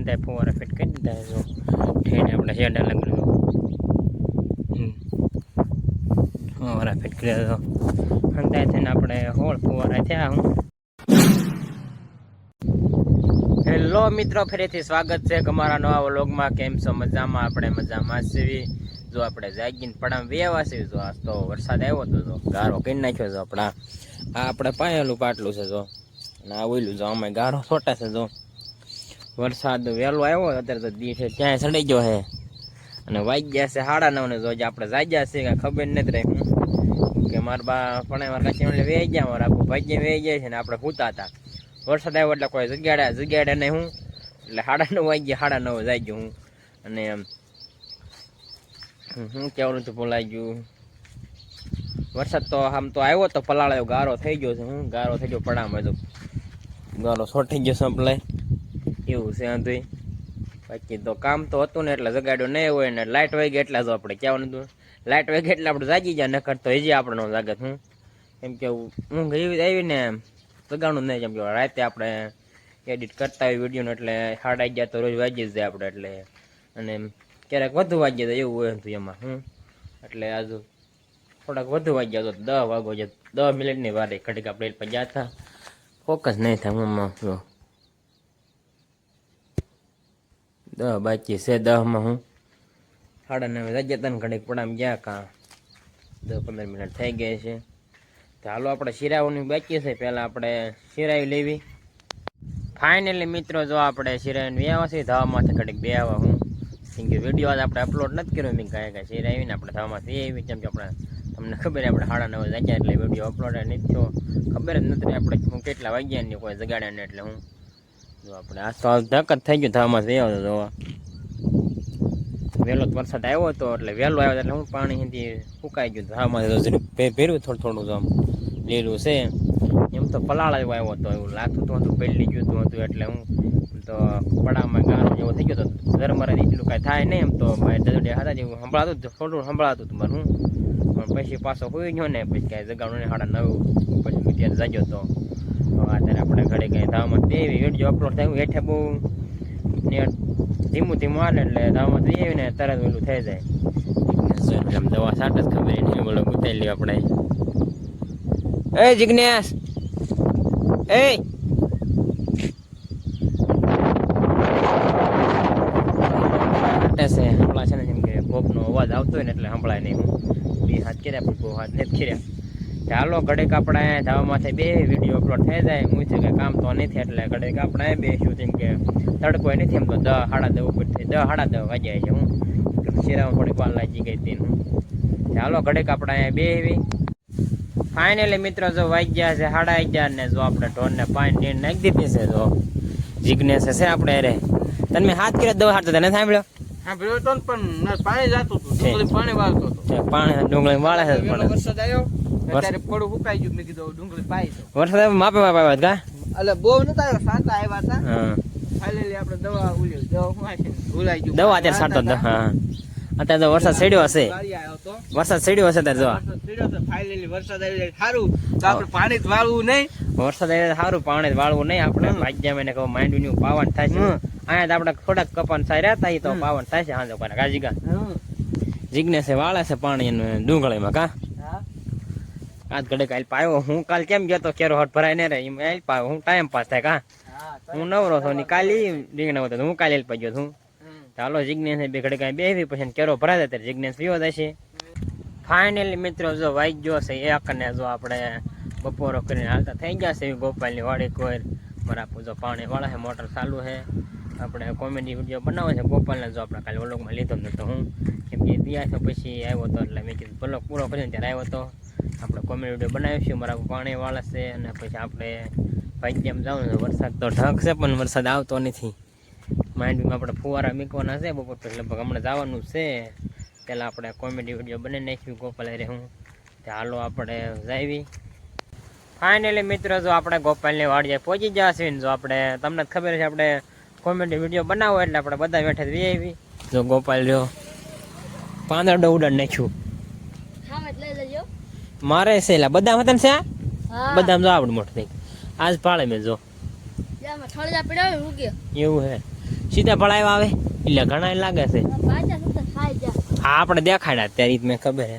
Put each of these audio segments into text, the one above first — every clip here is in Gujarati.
હાંધે ફુવારા ફિટ કરી દીધા જો ઠેને આપણે શેડા લગ્ન ફુવારા ફિટ કરી દીધો હાંધે થઈને આપણે હોળ ફુવારા થયા હું. હેલો મિત્રો, ફરીથી સ્વાગત છે અમારા નવા વ્લોગમાં. કેમ છો? મજામાં? આપણે મજામાં છીએ. જો આપણે જાગીને પડામ વેવા છીએ, જો આજ તો વરસાદ આવ્યો હતો જો ગારો કરી નાખ્યો છે આપણા. આ આપણે પાયેલું પાટલું છે, જો. અને આ ઓયલું જો અમે ગારો છોટા છે, જો. વરસાદ વહેલો આવ્યો અત્યારે તો દી છે ક્યાંય સડી ગયો છે અને વાગ્યા છે સાડા નવ ને જો આપણે જાગ્યા છે કાંઈ ખબર નથી રહી કે મારા બા પણ મારા કાચી વે વેઈ ગયા, મારા આખું ભાગ્ય વેઈ ગયા છે ને આપણે સૂતા હતા. વરસાદ આવ્યો એટલે કોઈ જગ્યાડે જગ્યાડે નહીં હું. એટલે સાડા નવ વાગ્યા સાડા નવ જાય ગયો હું. અને હું કેવું હતું ભૂલાઈ ગયું વરસાદ તો આમ તો આવ્યો તો પલાળ્યો, ગારો થઈ ગયો છે હું, ગારો થઈ ગયો પડામાં તો ગારો છોટી ગયો સંપલાય એવું છે આંધું બાકી તો કામ તો હતું ને એટલે જગાડ્યો નહીં હોય ને લાઇટ વાગે એટલે જ આપણે કહેવાનું હતું. લાઇટ વાગે એટલે આપણે જાગી જાય નકર તો હજી આપણે નો જાગત હું કેમ કે ઊંઘ એવી આવી ને જગાડું નહીં કેમ કે રાતે આપણે એડિટ કરતા હોય વિડીયોને એટલે સાડા અગિયાર તો રોજ વાગી જ જાય આપણે એટલે. અને ક્યારેક વધુ વાગી જાય એવું હોય હતું એમાં, હું એટલે આજુ થોડાક વધુ વાગ્યા તો દસ વાગો છે દસ મિનિટની વારે ઘડીક આપણે ગયા હતા ફોકસ નહીં થાય, હું દસ બાકી છે, દહમાં હું સાડા નવે વાગ્યા ને ઘડીક પડામ ગયા કાં. દસ પંદર મિનિટ થઈ ગઈ છે. તો હાલો, આપણે શિરાઓની બાકી છે. પહેલાં આપણે શિરાવી લેવી. ફાઇનલી મિત્રો, જો આપણે શિરાવીને વ્યાવા છે, ધાવામાંથી ઘડીક બે આવા હું. કેમ કે વીડિયો આજ આપણે અપલોડ નથી કર્યો, મેં કાંઈ કાંઈ શિરાવીને આપણે ધાવામાંથી એવી કેમ કે આપણે, તમને ખબર આપણે સાડા નવ વાગ્યા એટલે વીડિયો અપલોડ નથી થયો. ખબર જ નથી આપણે હું કેટલા વાગ્યા ની કોઈ જગાડ્યા ને એટલે હું. આપણે આ તો ધક જ થઈ ગયું ધાવામાંથી આવ્યો હતો જોવા. વહેલો વરસાદ આવ્યો હતો, એટલે વહેલો આવ્યો એટલે હું પાણી સુધી સુકાઈ ગયું ધામાં ભેર્યું થોડું થોડું તો આમ લીલું છે. એમ તો પલાળ એવો આવ્યો હતો, એવું લાગતું તો હતું પેલી ગયું હતું હતું એટલે હું તો પડામાં ગારો જેવો થઈ ગયો હતો ઝરમરા એટલું કાંઈ થાય નહીં એમ તો મારે દરડે હતા જેવું સંભળાતું જ થોડું સંભળાતું હતું મારું હું, પણ પછી પાછો હોઈ ગયો ને, પછી કાંઈ જગાડું ને સાડા નવ, પછી ત્યાં જાગ્યો તો અત્યારે આપણે ઘરે કંઈ ધામમાં તે વીડિયો અપલોડ થયું હેઠે બહુ ધીમું ધીમું હાલે એટલે ધામમાં જઈ આવીને તરત ઓલું થઈ જાય. આમ દવા સાટ જ ખબર નહીં બોલો, ઉતારી લ્યો આપણે એ જિગ્નેશ એ! છે, હમણાં છે ને જેમ કે કોકનો અવાજ આવતો હોય ને એટલે સંભળાય નહીં. હું બે હાથ કર્યા પણ બહુ હાથ નથી કર્યા. ચાલો ઘડીક આપણે અહીંયા ધાબામાંથી બે વીડિયો અપલોડ થઈ જાય. હું છે કે કામ તો નથી એટલે ઘડીક આપણે અહીંયા બેસ્યું જેમ કે તડકો નથી એમ તો દહ, સાડા દહ ઉપર થઈ દહ, સાડા દહ વાગ્યા છે હું. શિરામાં થોડીક વાર લાગી ગઈ હતી ચાલો ઘડીક આપણે બે એવી ફાઇનલી મિત્રો, જો વાગ્યા છે સાડા અગિયાર ને, જો આપણે ઢોરને પાણી નીર નાખી દીધી છે, જો જિગ્નેશ છે આપણે અરે તમે હાથ કર્યા દવા હાથ તને સાંભળ્યો? હા તો પણ પાણી જાતું હતું પાણી વાળતો હતો. પાણી ડુંગળી વાળે છે પણ. વરસાદ આવ્યો અત્યારે પડું સુકાઈ ગયું મેં કીધું ડુંગળી પાઈ દો વરસાદ માપે માપે આવે કા એટલે બહુ નતા આવ્યો સાંતા આવ્યા હતા. હા. આપણે દવા ઉલી દવા ભૂલાઈ ગયું. દવા અત્યારે સાટો જ અત્યારે તો વરસાદ ચડ્યો હશે. વરસાદ ચડ્યો હશે ત્યારે જો. વરસાદ પડ્યો તો ફાઇનલી વરસાદ આવી સારું. તો આપણે પાણી જ વાળવું નહીં. વરસાદ આવે સારું પાણી વાળવું નહીં આપણે. ભાગ્યા એને કહું માંડવી નું પાવન થાય છે. અહીંયા તો આપણે થોડાક કપાન સાય રહેતા ઈ તો પાવન થાય છે હાંજો કોને કાજીગા જિજ્ઞેસે વાળે છે પાણી એનું ડુંગળીમાં કા? હા. આજ ઘડે કાલ પાયો. હું કાલ કેમ ગયો તો કેરો હટ ભરાય ને રે? એમ આલ પાયો. હું ટાઈમ પાસ થાય કા? હા હું નવરો છો ની કાલી રીંગણા હતો હું કાલે પાઈ ગયો છું. હમ. ચાલો જિજ્ઞેસ બે ઘડે કાંઈ બેહવી પછી કેરો ભરાય ત્યારે જિજ્ઞેસ પીવો થશે ફાઇનલી મિત્રો જો વાઈ ગયો છે એક ને જો આપણે બપોરો કરીને હાલતા થઈ ગયા છે ગોપાલની વાડી કોઈ મારા જો પાણી વાળા છે મોટર ચાલુ છે. આપણે કોમેડી વીડિયો બનાવે છે, ગોપાલને જો આપણે કાલે વ્લોગમાં લીધો નહોતો હું કેમ કે દિયા પછી આવ્યો હતો એટલે મેં કીધું બ્લોગ પૂરો કરીને ત્યારે આવ્યો હતો આપણે કોમેડી વીડિયો બનાવીશું મારા પાણી વાળા છે અને પછી આપણે ભાઈ જેમ છે, વરસાદ તો ઢગ છે, પણ વરસાદ આવતો નથી. માંડવીમાં આપણે ફુવારા મીકવાના છે, બપોર પછી લગભગ હમણાં જવાનું છે. પહેલાં આપણે કોમેડી વીડિયો બનાવી નાખ્યું, ગોપાલ રે હું. હાલો આપણે જાવી. ફાઇનલી મિત્રો, જો આપણે ગોપાલની વાડીએ પહોંચી ને જો આપણે, તમને ખબર છે, આપણે કોમેડી વીડિયો બનાવો એટલે આપણે બધા બેઠા જ આવી જો ગોપાલ જો પાંદડો ઉડાડ નાખ્યું. મારે છે એટલે બધા હતા ને છે? બધામાં જો આવડ મોટું થઈ આજ પાળે મેં જો. એવું હે. સીતાફળ આવ્યા આવે? એટલે ઘણા લાગે છે. પાછા સુતા ખાઈ જા. હા આપણે દેખાડ્યા ત્યારે ઈ મેં ખબર હે.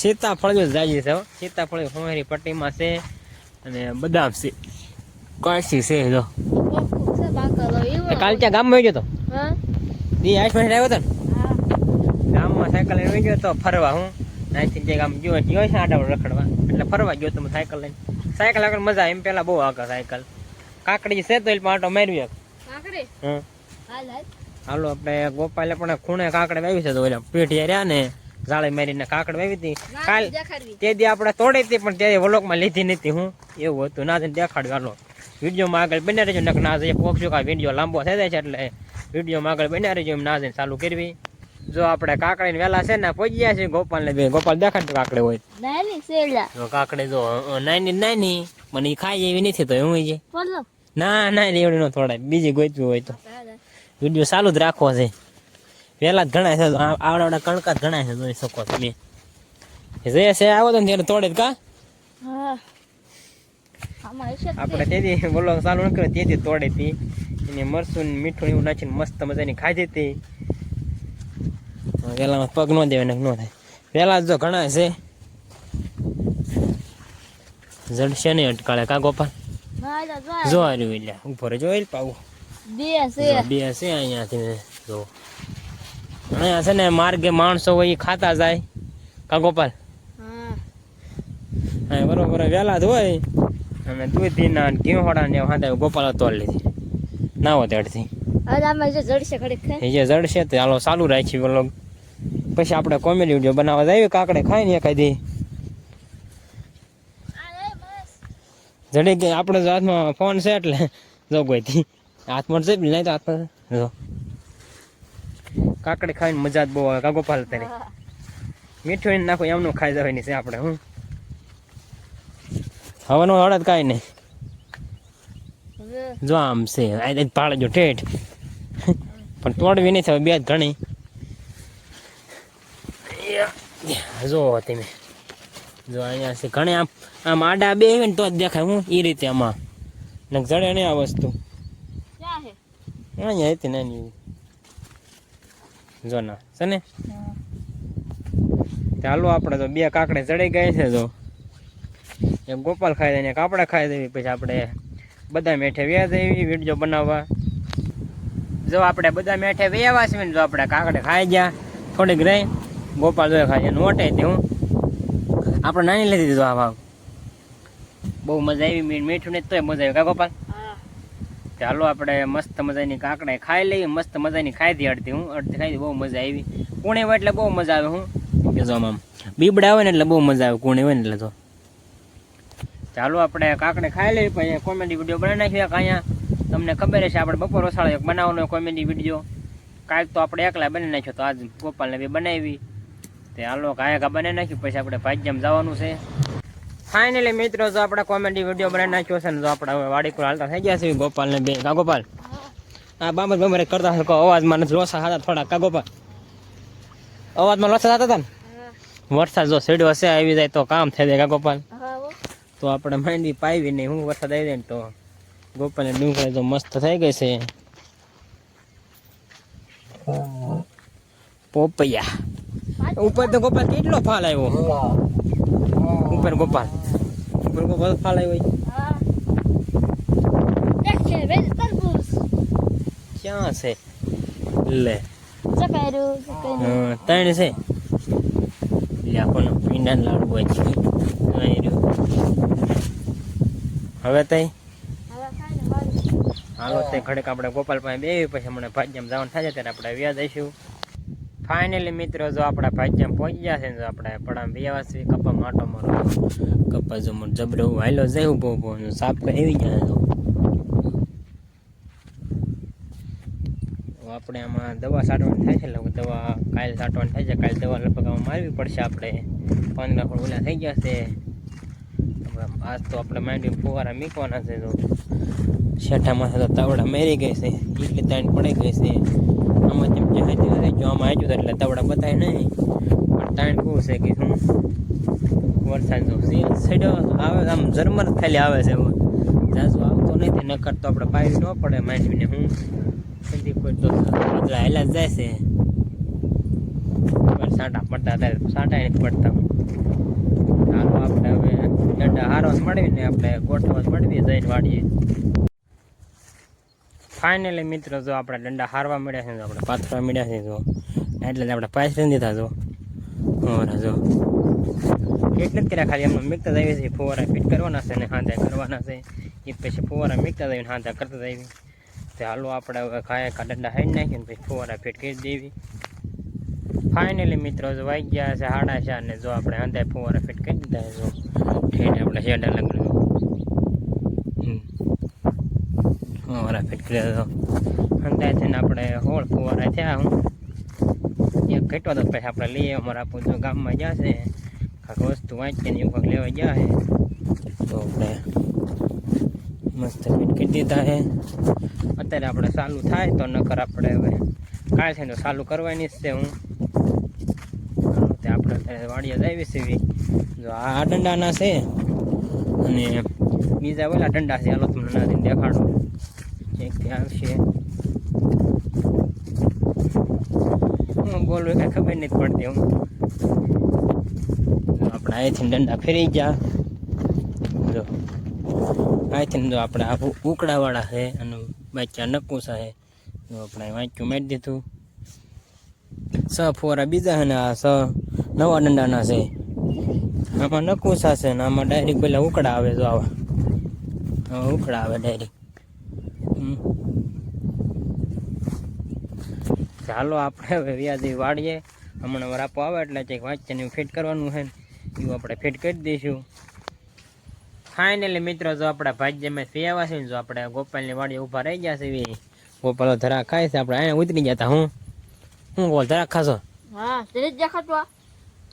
સીતાફળ જો જાજી છે હો. સીતાફળ હોમેરી પટ્ટીમાં છે અને બદામ છે. કાશી છે જો કાલ ત્યાં ગામમાં ગયો તો? હા. ઈ આઠ આવ્યો તો ને? ગામમાં સાયકલ લઈને ગયો તો ફરવા હું. અહીંથી જે ગામ ગયો ગયો છે આડા રખડવા. એટલે ફરવા ગયો તો સાયકલ લઈને. સાયકલ આગળ મજા. એમ પેલા બહુ આગળ સાયકલ. કાકડી છે તો એટલે આટો માર્યું કાકડી? હં હાલ આપણે ગોપાલે પણ ખૂણે કાકડે વાવી છે તો ઓલા પેઢી રહ્યા ને જાળે મારીને કાકડ વાવી હતી. કાલ તે દી આપણે તોડી હતી પણ ત્યારે વલોકમાં લીધી નથી હું. એવું હતું. ના દેખાડ્યું. હાલો. વિડીયોમાં આગળ બન્યા રહેજો. નક ના જઈએ. કોક કે વીડિયો લાંબો થઈ જાય છે એટલે વિડીયોમાં આગળ બન્યા રહેજો. એમ ના જઈને ચાલુ કરવી. જો આપણે કાકડી વહેલા છે ને પહોંચી ગયા છે ગોપાલ ને ગોપાલ દેખાડતું કાકડી હોય. નાની સેલા જો કાકડી જો નાની નાની મને ખાઈ એવી નથી તો હું જે? ના ના એવડી નો થોડા. બીજી ગોતવી હોય તો. વીડિયો ચાલુ જ રાખવો છે. વેલા જ ઘણા છે. આવડા આવડા કણકા ઘણા છે. જોઈ શકો તમે જે છે આવો તો ત્યારે તોડે કા? હા. આપણે તેથી બોલો ચાલુ ન કર્યો તેથી તોડે હતી એને મરસું ને મીઠું એવું નાખીને મસ્ત મજાની ખાધી હતી પેલા પગ ન દેવાય ને ન થાય. પેલા જો ઘણા છે. જડશે નહીં અટકાળે કા ગોપાલ? જો હાર્યું એટલે ઉપર જોઈ પાવું. બે છે જો બે છે અહીંયાથી જો. અહીંયા છે ને માર્ગે માણસો હોય ખાતા જાય. કા ગોપાલ? હા. હા બરોબર વહેલા જ હોય. અને દૂધીના ને ઘીહોડા ને હાથે ગોપાલ તોડ લીધી. ના આમાં જો જડશે ખાઈ તો હાલો ચાલુ રાખી વ્લોગ પછી આપણે કોમેડી વીડિયો બનાવવા જઈએ કાકડે ખાઈને એકાદી. જડી ગઈ આપણે હાથમાં ફોન છે એટલે જો ગોઈથી. હાથમાં છે નહીં તો હાથમાં જો. કાકડી ખાઈને મજા જ બહુ આવે કા ગોપાલ તારે મીઠું નાખો એમનું ખાઈ જવાની છે આપણે હું? હવાનું હળદ કાંઈ નહીં. જો આમ છે. આ પાડજો ઠેઠ. પણ તોડવી નહીં થવા બે જ ઘણી. જો તમે. જો અહીંયા છે ઘણી. આમ આમ આડા બે ને તો જ દેખાય હું એ રીતે આમાં. ને જડે નહીં આ વસ્તુ. અહીંયા હતી નાની એવી. જો ના છે ને? ચાલો આપણે તો બે કાકડે ચડી ગયા છે જો. એક ગોપાલ ખાઈ દે કાપડા ખાઈ દેવી પછી આપણે બધા મેઠે વ્યા દેવી વીડિયો બનાવવા. જો આપણે બધા મેઠે વ્યાવા છે ને જો આપણે કાકડે ખાઈ ગયા થોડીક રહી. ગોપાલ જો ખાઈ ગયા નોટે હતી હું. આપણે નાની લીધી દીધું આ ભાવ બહુ મજા આવી મીઠ મીઠું ને તોય મજા આવી. કા ગોપાલ? ચાલો આપણે મસ્ત મજાની કાકડા ખાઈ લઈએ મસ્ત મજાની ખાઈ દી અડધી હું. અડધી ખાઈ બહુ મજા આવી. કુણી હોય એટલે બહુ મજા આવે હું. કે જો આમ. બીબડા હોય ને એટલે બહુ મજા આવે કુણી હોય ને એટલે તો. ચાલો આપણે કાકડે ખાઈ લઈએ પછી કોમેડી વીડિયો બનાવી નાખીએ. અહીંયા તમને ખબર હશે આપણે બપોર ઓસાળો એક બનાવવાનો કોમેડી વીડિયો કાંઈક તો આપણે એકલા બનાવી નાખ્યો તો આજ ગોપાલને બી બનાવી. તે હાલો કાંઈ કા બનાવી નાખ્યું પછી આપણે ભાગ્યમ જવાનું છે. ફાઇનલી મિત્રો જો આપણે કોમેડી વીડિયો બનાવી નાખ્યો છે ને જો આપણે હવે વાડીકુર હાલતા થઈ ગયા છે ગોપાલ ને બે કા ગોપાલ? આ બાબત બમરે કરતા હતા અવાજમાં લોસા હતા થોડા કા ગોપાલ? અવાજમાં લોસા થતા હતા ને? વરસાદ જો સીડો હશે આવી જાય તો કામ થઈ જાય કા ગોપાલ. તો આપણે માંડી પાવી નહીં હું વરસાદ આવી જાય ને તો ગોપાલને ડુંગળી તો મસ્ત થઈ ગઈ છે. પોપૈયા. ઉપર તો ગોપાલ કેટલો ફાલ આવ્યો ઉપર ગોપાલ. ઉપર ગોપાલ ફાલ આવ્યો ક્યાં છે? લે. ત્રણ છે. કોનો પીંડા લાડુ હોય હવે તઈ? હાલો, તે ઘડીક આપણે ગોપાલ પાસે બેવી પછી હમણાં ભાજ્યામ જવાનું થાય ત્યારે આપણે વ્યાજ આવીશું ફાઇનલી મિત્રો, જો આપણા ભાજ્યામ પહોંચી ગયા છે જો આપણે પડામ વ્યવસ્થિત કપા માટો મારો. કપા જો મને જબરો, હાલો જઈ ઊભો ઊભો, સાપ આવી ગયા છે જો. તો આપણે આમાં દવા છાંટવાની થાય છે લગભગ દવા કાલ છાંટવાની થાય છે, કાલ દવા લગભગ મારવી પડશે આપણે. પાંચ લાખ ઓલા થઈ ગયા છે. આજ તો આપણે માંડી ફુવારા મીકવાના છે તો. શેઠામાં તો તવડા મેરી ગઈ છે એટલી તાણ પડી ગઈ છે. આમાં જેમ જે ગયો આમાં હાજુ એટલે તવડા બતાય નહીં. પણ તાણ કહું છે કે શું? વરસાદ જો સેડ્યો આવે આમ ઝરમર ખાલી આવે છે જાજુ આવતો નથી, નકર તો આપણે પાવી ન પડે માંડવીને, હું. કોઈ તો હેલા જાય છે. ઉપર સાંટા પડતા ત્યારે સાંટા નથી પડતા. હાલો આપણે હવે દંડા હારવા મળીને આપણે ગોઠવા મળવી જઈને વાડીએ. ફાઇનલી મિત્રો, જો આપણે ડંડા હારવા મળ્યા છે આપણે પાથરવા મળ્યા છે, જો. એટલે આપણે નથી દીધા, જો. ફુવારા, જો. એટલે જ કર્યા ખાલી, એમને મિક્તા જ આવી છે, ફુવારા ફિટ કરવાના છે ને હાંધા કરવાના છે. પછી ફુવારા મિક્તા જ આવીને હાંધા કરતા જ તો હાલો આપણે હવે ખાયા કાંડા હાઈ નાખીને પછી ફુવારા ફીટ કરી દેવી. ફાઇનલી મિત્રો, જો વાઈ ગયા છે સાડા ચાર ને જો આપણે હાંધા ફુવારા ફીટ કરી દીધા છે, જો ઠેઠ આપણે શેડા લગ્ન ફુવારા ફીટ કર્યા તો હાંધા થઈને આપણે હોળ ફુવારા થયા હું. એક ઘટવા તો પછી આપણે લઈએ અમારા પૂછો ગામમાં જશે કાંક વસ્તુ વાંચીને એવું લેવા જશે તો આપણે મસ્ત ફિટ કરી દીધા છે. અત્યારે આપણે ચાલુ થાય તો નકર આપણે હવે કાંઈ છે તો ચાલુ કરવાની જ છે હું. આપણે અત્યારે વાડીએ જ આવી છે જો આ દંડાના છે. અને બીજા ઓલા દંડા છે. હાલો, તમને નાથી દેખાડો. ત્યાં આવશે. હું બોલવું કઈ ખબર નથી પડતી હું. આપણે અહીંથી દંડા ફેરી ગયા. અહીંથી તો આપણે આ ઉ- ઉકડાવાળા છે અને બાચ્યા નકુસા છે. તો આપણે વાંચ્યું મારી દીધું. સ ફોરા બીજા છે ને આ સ નવા દંડાના છે. આમાં નકુસા છે ને આમાં ડાયરેક્ટ પહેલાં ઉકડા આવે તો આવા. આવા ઉકડા આવે ડાયરેક્ટ ચાલો આપણે હવે વ્યાજી વાળીએ. હમણાં વરાપો આવે એટલે કંઈક વાંચીને ફિટ કરવાનું છે ને, એવું આપણે ફિટ કરી દઈશું. ફાઇનલી મિત્રો જો આપણા ભાજ્યમાં આવ્યા છે ને જો આપણે ગોપાલની વાડી ઊભા રહી ગયા છે એવી. ગોપાલો ધરા ખાય છે આપણે અહીંયા ઉતરી ગયા હતા હું? હું ગોલ ધરા ખાશો? હા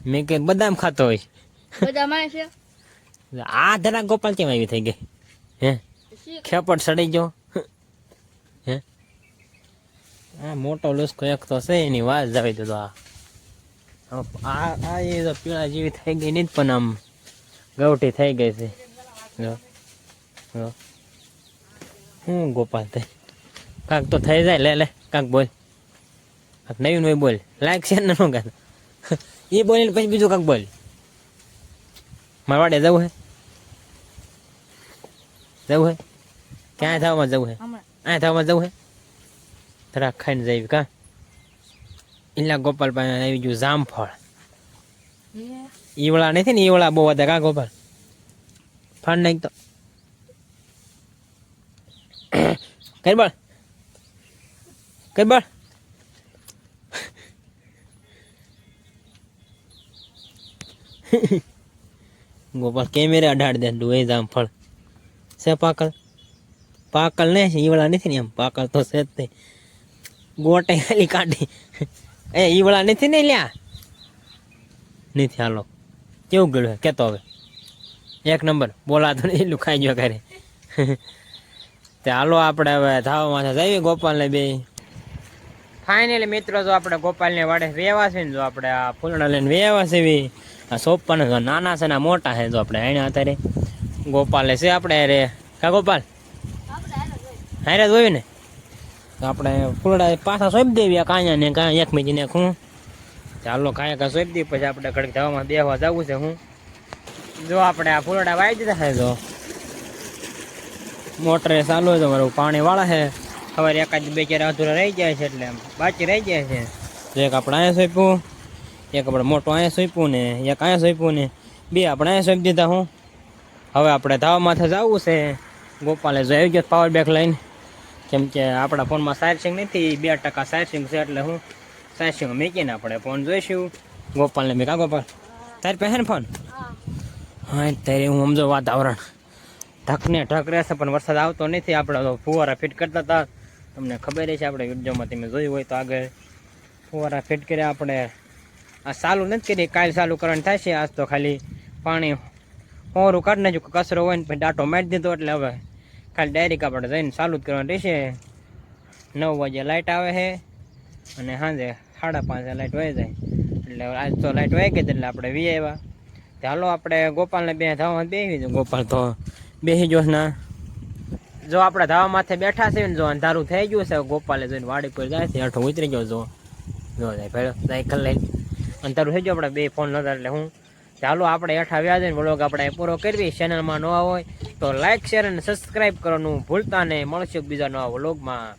મેં કે બદામ ખાતો હોય. છે. આ ધરા ગોપાલ કેમ આવી થઈ ગઈ? હે? ખેપટ સડી ગયો. હે? આ મોટો લુસ્કો એક તો છે એની વાત જાવી દીધો આ. આ એ તો પીળા જેવી થઈ ગઈ નહીં પણ આમ ગવટી થઈ ગઈ છે. હું. ગોપાલ થઈ કાંક તો થઈ જાય લે લે કાંક બોલ. કાંક નવીન હોય બોલ. લાયક છે ને શું કાંક એ બોલીને પછી બીજું કાંક બોલ. મારવાડે જવું હે? જવું હે? ક્યાં થવામાં જવું હે? ક્યાં આ થવામાં જવું હે? તરા ખાઈને જઈ કા? ઇલા ગોપાલ પાસે આવી ગયું જામફળ. ઈવળા નથી ને ઈવળા બહુ હતા કા ગોપાલ? ફાડ નાખ તો. કઈ બળ કઈ બળ ગોપાલ, કેમેરે અઢાડ દે ડોય જામફળ છે પાકળ પાકળ ને ઈવળા નથી ને એમ. પાકળ તો છે જ તે. ગોટે ખાલી કાઢી. એ ઈવળા નથી ને લ્યા? નથી હાલો. કેવું ગયું કેતો હવે. એક નંબર. બોલાતો નહીં ખાઈ ગયો ઘરે. તે હાલો આપણે હવે ધાવામાં જઈએ ગોપાલને બે. ફાઇનલી મિત્રો, જો આપણે ગોપાલને વાડે વેવા છે ને, જો આપણે આ ફૂલડા લઈને વેવા છે બી. આ સોપાને જો નાના છે ને મોટા છે, જો આપણે એને અત્યારે. ગોપાલે છે આપણે અરે કા ગોપાલ? હારે જોયું ને? આપણે ફૂલડા પાછા સોંપી દેવી, આ કાંયા ને કાંઈ, એક મીજીને શું ચાલો કાંઈ કા સોંપી દઈએ, પછી આપણે ઘડીક ધવામાં બેહવા જવું છે હું. જો આપણે આ ફૂલડા વાવી દીધા છે, જો. મોટરે ચાલુ હોય તો મારું પાણી વાળા છે. સવારે એકાદ બે ચાર અધૂરા રહી જાય છે એટલે આમ બાકી રહી જાય છે. તો એક આપણે અહીંયા સોંપ્યું, એક આપણે મોટું અહીંયા સોંપ્યું ને એક અહીંયા સોંપ્યું ને બે આપણે અહીંયા સોંપી દીધા હું. હવે આપણે ધાવા માથે જવું છે. ગોપાલે જો આવી ગયો પાવર બેક લઈને. કેમ કે આપણા ફોનમાં ચાર્જિંગ નથી બે ટકા ચાર્જિંગ છે એટલે હું ચાર્જિંગ મૂકીને આપણે ફોન જોઈશું. ગોપાલને મેં કા ગોપાલ, તારી પાસે ને ફોન હા, ત્યારે હું સમજો વાતાવરણ. ઢકને ઢક રહેશે પણ વરસાદ આવતો નથી. આપણે તો ફુવારા ફિટ કરતા હતા. તમને ખબર છે, આપણે વિડીયોમાં તમે જોયું હોય તો આગળ ફુવારા ફિટ કર્યા. આપણે આ ચાલુ નથી કરી, કાલ ચાલુ કરવાનું થાય છે. આજ તો ખાલી પાણી હોરું કાઢી નાખ્યું. કચરો હોય ને પછી ડાટો મારી દીધો, એટલે હવે ખાલી ડાયરેક આપણે જઈને ચાલુ જ કરવાનું રહેશે. નવ વાગે લાઇટ આવે છે અને સાંજે સાડા પાંચે લાઇટ વહી જાય. એટલે આજ તો લાઇટ વહી ગઈ, એટલે આપણે વી આવ્યા. ચાલો આપણે ગોપાલને બે ધાવા બેસી ગોપાલ તો બેસી જો ના. જો આપણે ધાવા માથે બેઠા છે ને, જો અંધારું થઈ ગયું છે, ગોપાલે જોઈને વાડી પર જાય છે, હેઠો ઉતરી ગયો જો. જો જાય ભેળો, સાયકલ લઈ. અંધારું થઈ ગયું, આપણે બે ફોન નતા એટલે હું. ચાલો આપણે હેઠા આવ્યા છે ને વ્લોગ આપણે પૂરો કરવી ચેનલમાં નવા હોય તો લાઇક શેર અને સબસ્ક્રાઇબ કરવાનું ભૂલતા નહીં. મળશે બીજા નવા વ્લોગમાં